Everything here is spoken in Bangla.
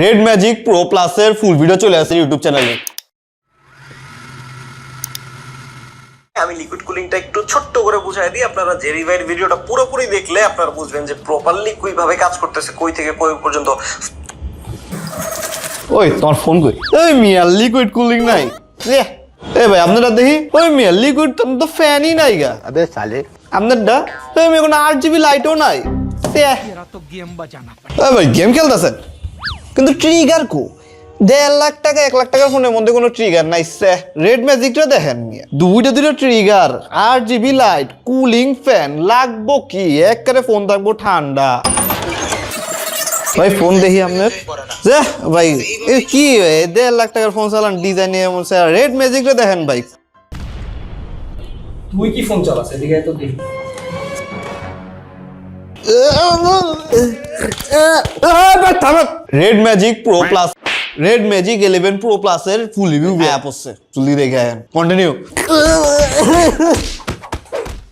রেড ম্যাজিক প্রো প্লাসের ফুল ভিডিও চলে আসে ইউটিউব চ্যানেলে আমি লিকুইড কুলিংটা একটু ছোট্ট করে বুঝাই দিই। আপনারা যে রিভাইড ভিডিওটা পুরোপুরি দেখলে আপনারা বুঝবেন যে প্রপারলি কুইভাবে কাজ করতেছে কই থেকে কই পর্যন্ত। ওই তোমার ফোন কই? এই মিয়া লিকুইড কুলিং নাই। এ ভাই আপনারা দেখি? ওই মিয়া লিকুইড তো তো ফ্যানই নাই গা। আবে সালে আপনারটা? ওই মিয়া কোনো আরজিবি লাইটও নাই। এরা তো গেম বাজানা। এ ভাই গেম খেলতাছেন? কিন্তু ট্রিগার কো? দেড় লাখ টাকা এক লাখ টাকার ফোনের মধ্যে কোনো ট্রিগার নাই রেড ম্যাজিকটা দেখেন মিয়া। দুইটা দুটো ট্রিগার আট জিবি লাইট কুলিং ফ্যান লাগবো কি? একবারে ফোন থাকব ঠান্ডা। ভাই ফোন দেখি আপনার? যে ভাই এ কি দেড় লাখ টাকার ফোন চালান ডিজাইন এমন রেড ম্যাজিকটা দেখেন ভাই। তুই কি ফোন চালাস? এদিকে তো দেখি। Red Magic Pro Plus Red Magic eleven Pro প্লাসের ফুল রিভিউ অ্যাপ হচ্ছে। চুলি দেখে কন্টিনিউ